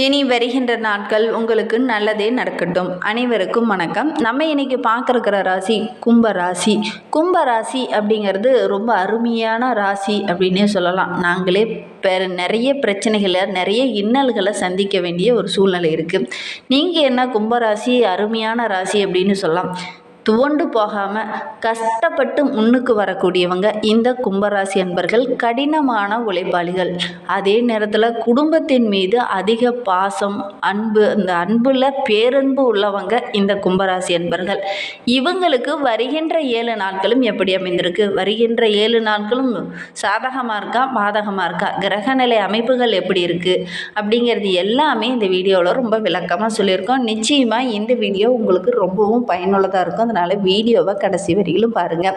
இனி வருகின்ற நாட்கள் உங்களுக்கு நல்லதே நடக்கட்டும். அனைவருக்கும் வணக்கம். நம்ம இன்னைக்கு பார்க்குறக்கிற ராசி கும்ப ராசி. கும்ப ராசி அப்படிங்கிறது ரொம்ப அருமையான ராசி அப்படின்னே சொல்லலாம். நாங்களே பெ நிறைய பிரச்சனைகளை நிறைய இன்னல்களை சந்திக்க வேண்டிய ஒரு சூழ்நிலை இருக்குது நீங்கள் என்ன கும்பராசி அருமையான ராசி அப்படின்னு சொல்லலாம். துவண்டு போகாமல் கஷ்டப்பட்டு முன்னுக்கு வரக்கூடியவங்க இந்த கும்பராசி அன்பர்கள் கடினமான உழைப்பாளிகள். அதே நேரத்தில் குடும்பத்தின் மீது அதிக பாசம் அன்பு அந்த அன்பில் பேரன்பு உள்ளவங்க இந்த கும்பராசி அன்பர்கள். இவங்களுக்கு வருகின்ற ஏழு நாட்களும் எப்படி அமைந்திருக்கு? வருகின்ற ஏழு நாட்களும் சாதகமாக இருக்கா? பாதகமாக இருக்கா? கிரகநிலை அமைப்புகள் எப்படி இருக்குது அப்படிங்கிறது எல்லாமே இந்த வீடியோவில் ரொம்ப விளக்கமாக சொல்லியிருக்கோம். நிச்சயமாக இந்த வீடியோ உங்களுக்கு ரொம்பவும் பயனுள்ளதாக இருக்கும். அதனால் வீடியோவை கடைசி வரையிலும் பாருங்கள்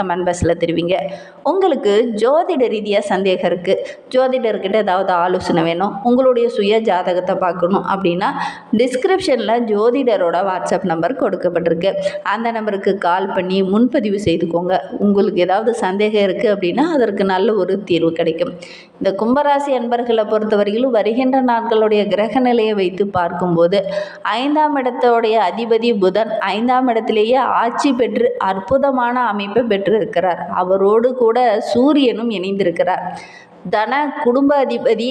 கமெண்ட் பாக்ஸில் தெரிவிங்க. உங்களுக்கு ஜோதிட ரீதியாக சந்தேகம் இருக்குது ஜோதிடர்கிட்ட ஏதாவது ஆலோசனை வேணும். உங்களுடைய சுய ஜாதகத்தை பார்க்கணும் அப்படின்னா டிஸ்கிரிப்ஷனில் ஜோதிடரோட வாட்ஸ்அப் நம்பர் கொடுக்கப்பட்டிருக்கு. அந்த நம்பருக்கு கால் பண்ணி முன்பதிவு செய்துக்கோங்க. உங்களுக்கு ஏதாவது சந்தேகம் இருக்குது அப்படின்னா அதற்கு நல்ல ஒரு தீர்வு கிடைக்கும். இந்த கும்பராசி அன்பர்களை பொறுத்தவரையிலும் வருகின்ற நாட்களுடைய கிரக நிலையை வைத்து பார்க்கும்போது ஐந்தாம் இடத்தோடைய அதிபதி புதன் ஐந்தாம் இடத்திலேயே ஆட்சி பெற்று அற்புதமான அமைப்பை பெற்று பெற்றிருக்கிறார். அவரோடு கூட சூரியனும் இணைந்திருக்கிறார். தன குடும்ப அதிபதி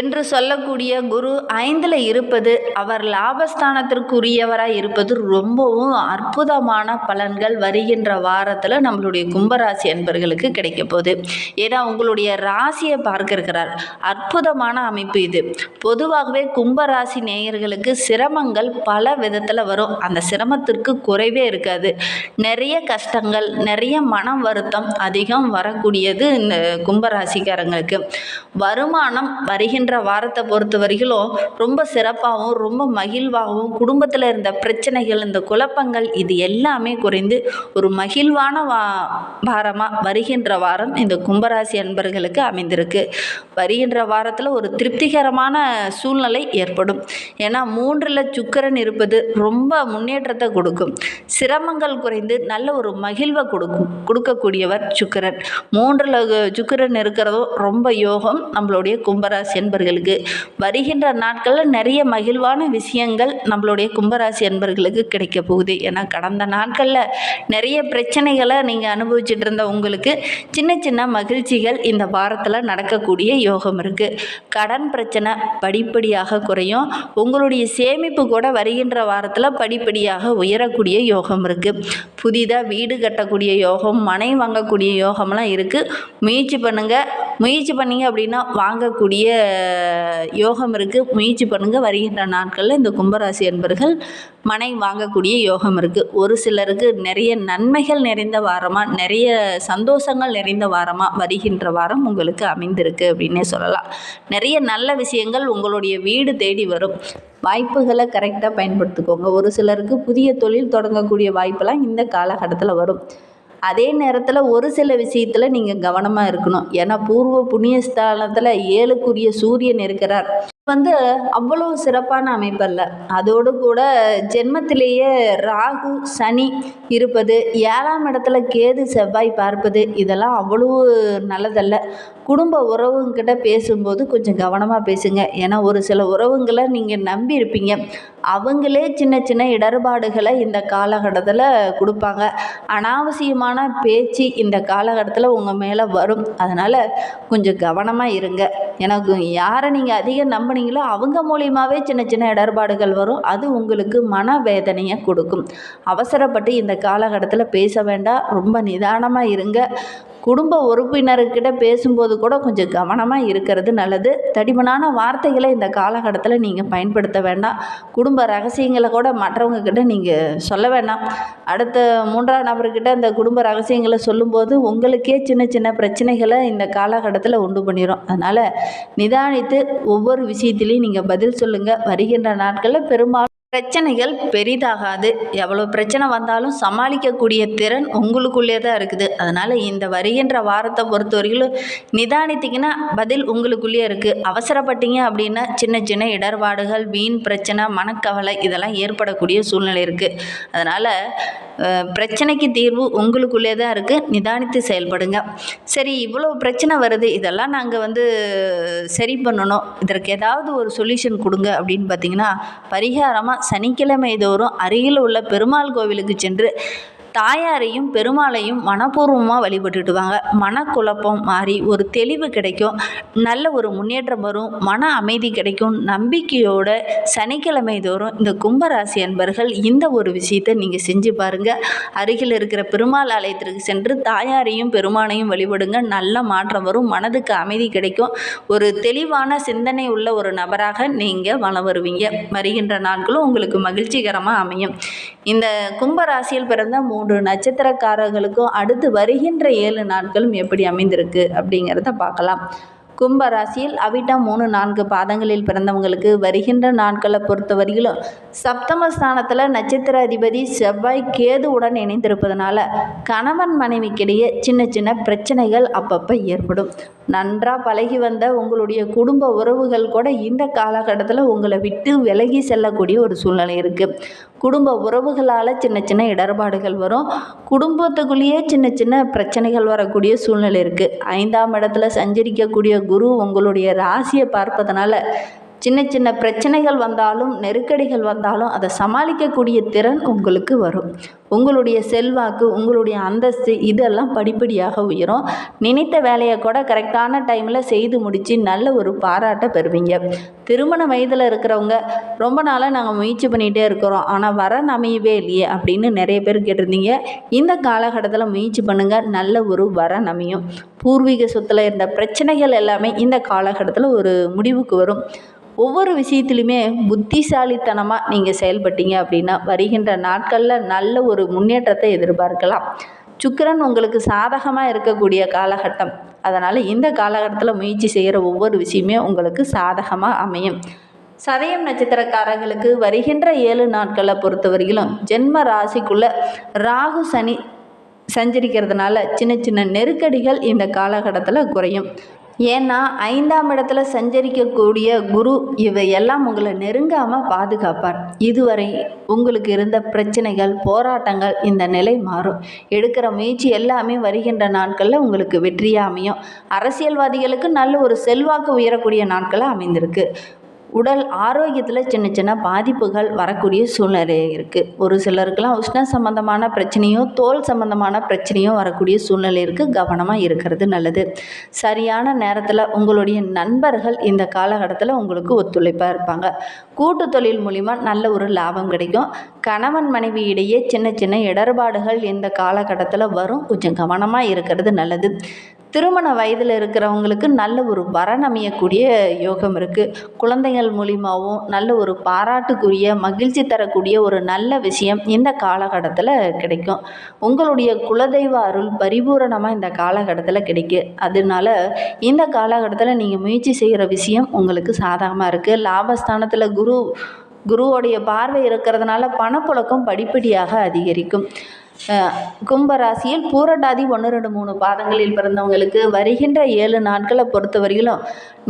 என்று சொல்லக்கூடிய குரு ஐந்தில் இருப்பது அவர் லாபஸ்தானத்திற்குரியவராக இருப்பது ரொம்பவும் அற்புதமான பலன்கள் வருகின்ற வாரத்தில் நம்மளுடைய கும்பராசி அன்பர்களுக்கு கிடைக்க போகுது. ஏன்னா உங்களுடைய ராசியை பார்க்க இருக்கிறார் அற்புதமான அமைப்பு இது. பொதுவாகவே கும்பராசி நேயர்களுக்கு சிரமங்கள் பல விதத்தில் வரும். அந்த சிரமத்திற்கு குறைவே இருக்காது. நிறைய கஷ்டங்கள் நிறைய மன வருத்தம் அதிகம் வரக்கூடியது இந்த கும்பராசிக்காரங்களுக்கு. வருமானம் வருகின்ற வாரத்தை பொறுத்த வரையிலும் ரொம்ப சிறப்பாகவும் ரொம்ப மகிழ்வாகவும் குடும்பத்தில் இருந்த பிரச்சனைகள் இந்த குழப்பங்கள் இது எல்லாமே குறைந்து ஒரு மகிழ்வான வா வாரமாக வருகின்ற வாரம் இந்த கும்பராசி அன்பர்களுக்கு அமைந்திருக்கு. வருகின்ற வாரத்தில் ஒரு திருப்திகரமான சூழ்நிலை ஏற்படும். ஏன்னா மூன்றில் சுக்கரன் இருப்பது ரொம்ப முன்னேற்றத்தை கொடுக்கும். சிரமங்கள் குறைந்து நல்ல ஒரு மகிழ்வை கொடுக்கும் கொடுக்கக்கூடியவர் சுக்கரன். மூன்றில் சுக்கரன் இருக்கிறதும் ரொம்ப யோகம் நம்மளுடைய கும்பராசி அன்பர்களுக்கு. வருகின்ற நாட்களில் நிறைய மகிழ்வான விஷயங்கள் நம்மளுடைய கும்பராசி அன்பர்களுக்கு கிடைக்க போகுது. ஏன்னா கடந்த நாட்களில் நிறைய பிரச்சனைகளை நீங்கள் அனுபவிச்சுட்டு இருந்த உங்களுக்கு சின்ன சின்ன மகிழ்ச்சிகள் இந்த வாரத்தில் நடக்கக்கூடிய யோகம் இருக்குது கடன் பிரச்சனை படிப்படியாக குறையும். உங்களுடைய சேமிப்பு கூட வருகின்ற வாரத்தில் படிப்படியாக உயரக்கூடிய யோகம் இருக்குது புதிதாக வீடு கட்டக்கூடிய யோகம் மனை வாங்கக்கூடிய யோகம்லாம் இருக்குது முயற்சி பண்ணுங்கள் முயற்சி பண்ணீங்க அப்படின்னா வாங்கக்கூடிய யோகம் இருக்குது முயற்சி பண்ணுங்கள் வருகின்ற நாட்களில் இந்த கும்பராசி என்பர்கள் மனை வாங்கக்கூடிய யோகம் இருக்குது ஒரு சிலருக்கு நிறைய நன்மைகள் நிறைந்த வாரமாக நிறைய சந்தோஷங்கள் நிறைந்த வாரமாக வருகின்ற வாரம் உங்களுக்கு அமைந்திருக்கு அப்படின்னே சொல்லலாம். நிறைய நல்ல விஷயங்கள் உங்களுடைய வீடு தேடி வரும். வாய்ப்புகளை கரெக்டாக பயன்படுத்திக்கோங்க. ஒரு சிலருக்கு புதிய தொழில் தொடங்கக்கூடிய வாய்ப்பெல்லாம் இந்த காலகட்டத்தில் வரும். அதே நேரத்தில் ஒரு சில விஷயத்தில் நீங்கள் கவனமாக இருக்கணும். ஏன்னா பூர்வ புண்ணிய ஸ்தானத்தில் ஏழுக்குரிய சூரியன் இருக்கிறார். வந்து அவ்வளோ சிறப்பான அமைப்பல்ல அதோடு கூட ஜென்மத்திலேயே ராகு சனி இருப்பது ஏழாம் இடத்துல கேது செவ்வாய் பார்ப்பது இதெல்லாம் அவ்வளோ நல்லதல்ல. குடும்ப உறவுங்கிட்ட பேசும்போது கொஞ்சம் கவனமாக பேசுங்க. ஏன்னா ஒரு சில உறவுங்களை நீங்கள் நம்பி இருப்பீங்க அவங்களே சின்ன சின்ன இடர்பாடுகளை இந்த காலகட்டத்தில் கொடுப்பாங்க. அனாவசியமான பேச்சு இந்த காலகட்டத்தில் உங்கள் மேலே வரும். அதனால் கொஞ்சம் கவனமாக இருங்க. எனக்கு யாரை நீங்கள் அதிகம் நம்பினீங்களோ அவங்க மூலியமாகவே சின்ன சின்ன இடர்பாடுகள் வரும். அது உங்களுக்கு மன வேதனையை கொடுக்கும். அவசரப்பட்டு இந்த காலகட்டத்தில் பேச வேண்டாம். ரொம்ப நிதானமாக இருங்க. குடும்ப உறுப்பினர்கிட்ட பேசும்போது கூட கொஞ்சம் கவனமாக இருக்கிறது நல்லது. தடிமனான வார்த்தைகளை இந்த காலகட்டத்தில் நீங்கள் பயன்படுத்த வேண்டாம். குடும்ப ரகசியங்களை கூட மற்றவங்கக்கிட்ட நீங்கள் சொல்ல வேண்டாம். அடுத்த மூன்றாம் நபர்கிட்ட இந்த குடும்ப ரகசியங்களை சொல்லும்போது உங்களுக்கே சின்ன சின்ன பிரச்சனைகளை இந்த காலகட்டத்தில் உண்டு பண்ணிடும் அதனால் நிதானித்து ஒவ்வொரு விஷயத்திலையும் நீங்கள் பதில் சொல்லுங்கள் வருகின்ற நாட்களில் பெரும்பாலும் பிரச்சனைகள் பெரிதாகாது. எவ்வளோ பிரச்சனை வந்தாலும் சமாளிக்கக்கூடிய திறன் உங்களுக்குள்ளே தான் இருக்குது. அதனால் இந்த வருகின்ற வாரத்தை பொறுத்த வரையிலும் நிதானித்தீங்கன்னா பதில் உங்களுக்குள்ளேயே இருக்குது அவசரப்பட்டீங்க அப்படின்னா சின்ன சின்ன இடர்பாடுகள் வீண் பிரச்சனை மனக்கவலை இதெல்லாம் ஏற்படக்கூடிய சூழ்நிலை இருக்குது அதனால் பிரச்சனைக்கு தீர்வு உங்களுக்குள்ளே தான் இருக்குது நிதானித்து செயல்படுங்க. சரி இவ்வளோ பிரச்சனை வருது. இதெல்லாம் நாங்கள் வந்து சரி பண்ணணும். இதற்கு ஏதாவது ஒரு சொல்யூஷன் கொடுங்க அப்படின்னு பார்த்தீங்கன்னா பரிகாரமாக சனிக்கிழமை தோறும் அருகில் உள்ள பெருமாள் கோவிலுக்கு சென்று தாயாரையும் பெருமாளையும் மனப்பூர்வமாக வழிபட்டுட்டு வாங்க மனக்குழப்பம் மாறி ஒரு தெளிவு கிடைக்கும். நல்ல ஒரு முன்னேற்றம் வரும். மன அமைதி கிடைக்கும். நம்பிக்கையோட சனிக்கிழமை தோறும் இந்த கும்பராசி அன்பர்கள் இந்த ஒரு விஷயத்தை நீங்கள் செஞ்சு பாருங்கள் அருகில் இருக்கிற பெருமாள் ஆலயத்திற்கு சென்று தாயாரையும் பெருமானையும் வழிபடுங்க. நல்ல மாற்றம் வரும். மனதுக்கு அமைதி கிடைக்கும். ஒரு தெளிவான சிந்தனை உள்ள ஒரு நபராக நீங்கள் வளம் வருவீங்க. வருகின்ற நாட்களும் உங்களுக்கு மகிழ்ச்சிகரமாக அமையும். இந்த கும்பராசியில் பிறந்த மூன்று நட்சத்திரக்காரர்களுக்கும் அடுத்து வருகின்ற ஏழு நாட்களும் எப்படி அமைந்திருக்கு அப்படிங்கிறத பார்க்கலாம். கும்ப ராசியில் அவிட்டம் மூணு நான்கு பாதங்களில் பிறந்தவங்களுக்கு வருகின்ற நாட்களை பொறுத்தவரையிலும் சப்தமஸ்தானத்தில் நட்சத்திர அதிபதி செவ்வாய் கேதுவுடன் இணைந்திருப்பதனால கணவன் மனைவிக்கிடையே சின்ன சின்ன பிரச்சனைகள் அப்பப்போ ஏற்படும். நன்றாக பழகி வந்த உங்களுடைய குடும்ப உறவுகள் கூட இந்த காலகட்டத்தில் உங்களை விட்டு விலகி செல்லக்கூடிய ஒரு சூழ்நிலை இருக்குது குடும்ப உறவுகளால் சின்ன சின்ன இடர்பாடுகள் வரும். குடும்பத்துக்குள்ளேயே சின்ன சின்ன பிரச்சனைகள் வரக்கூடிய சூழ்நிலை இருக்குது ஐந்தாம் இடத்துல சஞ்சரிக்கக்கூடிய குரு உங்களுடைய ராசியை பார்ப்பதனால சின்ன சின்ன பிரச்சனைகள் வந்தாலும் நெருக்கடிகள் வந்தாலும் அதை சமாளிக்கக்கூடிய திறன் உங்களுக்கு வரும். உங்களுடைய செல்வாக்கு உங்களுடைய அந்தஸ்து இதெல்லாம் படிப்படியாக உயரும். நினைத்த வேலையை கூட கரெக்டான டைமில் செய்து முடித்து நல்ல ஒரு பாராட்டை பெறுவீங்க. திருமண வயதில் இருக்கிறவங்க ரொம்ப நாளாக நாங்கள் முயற்சி பண்ணிகிட்டே இருக்கிறோம். ஆனால் வரன் அமையவே இல்லையே அப்படின்னு நிறைய பேர் கேட்டிருந்தீங்க. இந்த காலகட்டத்தில் முயற்சி பண்ணுங்கள் நல்ல ஒரு வரன் அமையும் பூர்வீக சொத்தில் இருந்த பிரச்சனைகள் எல்லாமே இந்த காலகட்டத்தில் ஒரு முடிவுக்கு வரும். ஒவ்வொரு விஷயத்துலையுமே புத்திசாலித்தனமாக நீங்கள் செயல்பட்டீங்க அப்படின்னா வருகின்ற நாட்களில் நல்ல ஒரு முன்னேற்றத்தை எதிர்பார்க்கலாம். சுக்கிரன் உங்களுக்கு சாதகமாக இருக்கக்கூடிய காலகட்டம். அதனால் இந்த காலகட்டத்தில் முயற்சி செய்கிற ஒவ்வொரு விஷயமே உங்களுக்கு சாதகமாக அமையும். சதயம் நட்சத்திரக்காரர்களுக்கு வருகின்ற ஏழு நாட்களை பொறுத்தவரையிலும் ஜென்ம ராசிக்குள்ளே ராகு சனி சஞ்சரிக்கிறதுனால சின்ன சின்ன நெருக்கடிகள் இந்த காலகட்டத்தில் குறையும். ஏன்னா ஐந்தாம் இடத்துல சஞ்சரிக்கக்கூடிய குரு இவையெல்லாம் உங்களை நெருங்காமல் பாதுகாப்பார். இதுவரை உங்களுக்கு இருந்த பிரச்சனைகள் போராட்டங்கள் இந்த நிலை மாறும். எடுக்கிற முயற்சி எல்லாமே வருகின்ற நாட்களில் உங்களுக்கு வெற்றியாக அமையும். அரசியல்வாதிகளுக்கு நல்ல ஒரு செல்வாக்கு உயரக்கூடிய நாட்களாக அமைந்திருக்கு. உடல் ஆரோக்கியத்தில் சின்ன சின்ன பாதிப்புகள் வரக்கூடிய சூழ்நிலை இருக்குது ஒரு சிலருக்கெல்லாம் உஷ்ண சம்பந்தமான பிரச்சனையும் தோல் சம்பந்தமான பிரச்சனையும் வரக்கூடிய சூழ்நிலை இருக்குது கவனமாக இருக்கிறது நல்லது. சரியான நேரத்தில் உங்களுடைய நண்பர்கள் இந்த காலகட்டத்தில் உங்களுக்கு ஒத்துழைப்பாக இருப்பாங்க. கூட்டு தொழில் மூலிமா நல்ல ஒரு லாபம் கிடைக்கும். கணவன் மனைவி இடையே சின்ன சின்ன இடர்பாடுகள் இந்த காலகட்டத்தில் வரும். கொஞ்சம் கவனமாக இருக்கிறது நல்லது. திருமண வயதில் இருக்கிறவங்களுக்கு நல்ல ஒரு வரன் அமையக்கூடிய யோகம் இருக்குது குழந்தைகள் மூலிமாவும் நல்ல ஒரு பாராட்டுக்குரிய மகிழ்ச்சி தரக்கூடிய ஒரு நல்ல விஷயம் இந்த காலகட்டத்தில் கிடைக்கும். உங்களுடைய குலதெய்வ அருள் பரிபூரணமாக இந்த காலகட்டத்தில் கிடைக்கும் அதனால இந்த காலகட்டத்தில் நீங்கள் முயற்சி செய்கிற விஷயம் உங்களுக்கு சாதகமாக இருக்குது லாபஸ்தானத்தில் குரு குருவோடைய பார்வை இருக்கிறதுனால பணப்புழக்கம் படிப்படியாக அதிகரிக்கும். கும்பராசியில் பூரட்டாதி ஒன்று ரெண்டு மூணு பாதங்களில் பிறந்தவங்களுக்கு வருகின்ற ஏழு நாட்களை பொறுத்தவரையிலும்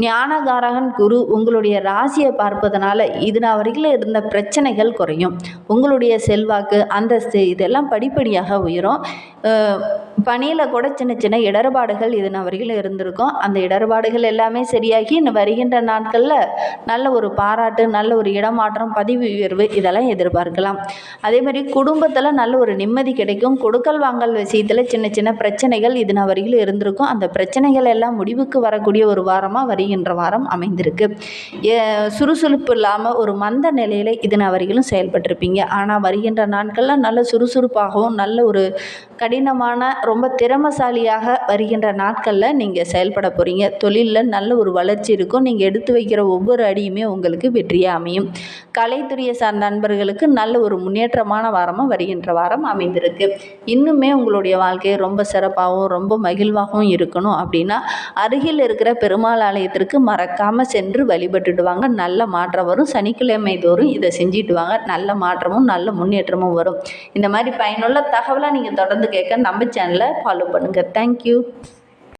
ஞானகாரகன் குரு உங்களுடைய ராசியை பார்ப்பதனால இது நான் இருந்த பிரச்சனைகள் குறையும். உங்களுடைய செல்வாக்கு அந்தஸ்து இதெல்லாம் படிப்படியாக உயரும். பணியில் கூட சின்ன சின்ன இடர்பாடுகள் இது வரையிலும் இருந்திருக்கும். அந்த இடர்பாடுகள் எல்லாமே சரியாகி இன்னும் வருகின்ற நாட்களில் நல்ல ஒரு பாராட்டு நல்ல ஒரு இடமாற்றம் பதிவு உயர்வு இதெல்லாம் எதிர்பார்க்கலாம். அதே மாதிரி குடும்பத்தில் நல்ல ஒரு நிம்மதி கிடைக்கும். கொடுக்கல் வாங்கல் விஷயத்தில் சின்ன சின்ன பிரச்சனைகள் இது வரையிலும் இருந்திருக்கும். அந்த பிரச்சனைகள் எல்லாம் முடிவுக்கு வரக்கூடிய ஒரு வாரமாக வருகின்ற வாரம் அமைந்திருக்கு. ஏ சுறுசுறுப்பு இல்லாமல் ஒரு மந்த நிலையில் இது வரையிலும் செயல்பட்டிருப்பீங்க. ஆனால் வருகின்ற நாட்களில் நல்ல சுறுசுறுப்பாகவும் நல்ல ஒரு கடினமான ரொம்ப திறமசாலியாக வருகின்ற நாட்களில் நீங்கள் செயல்பட போகிறீங்க தொழிலில் நல்ல ஒரு வளர்ச்சி இருக்கும். நீங்கள் எடுத்து வைக்கிற ஒவ்வொரு அடியுமே உங்களுக்கு வெற்றியாக அமையும். கலைத்துறையை சார்ந்த நண்பர்களுக்கு நல்ல ஒரு முன்னேற்றமான வாரமாக வருகின்ற வாரம் அமைந்திருக்கு. இன்னுமே உங்களுடைய வாழ்க்கையை ரொம்ப சிறப்பாகவும் ரொம்ப மகிழ்வாகவும் இருக்கணும் அப்படின்னா அருகில் இருக்கிற பெருமாள் ஆலயத்திற்கு மறக்காமல் சென்று வழிபட்டுட்டு வாங்க நல்ல மாற்றம் வரும். சனிக்கிழமை தோறும் இதை செஞ்சுட்டு வாங்க. நல்ல மாற்றமும் நல்ல முன்னேற்றமும் வரும். இந்த மாதிரி பயனுள்ள தகவலை நீங்கள் தொடர்ந்து கேட்க நம்ம சேனலை ஃபாலோ பண்ணுங்கள் தேங்க்யூ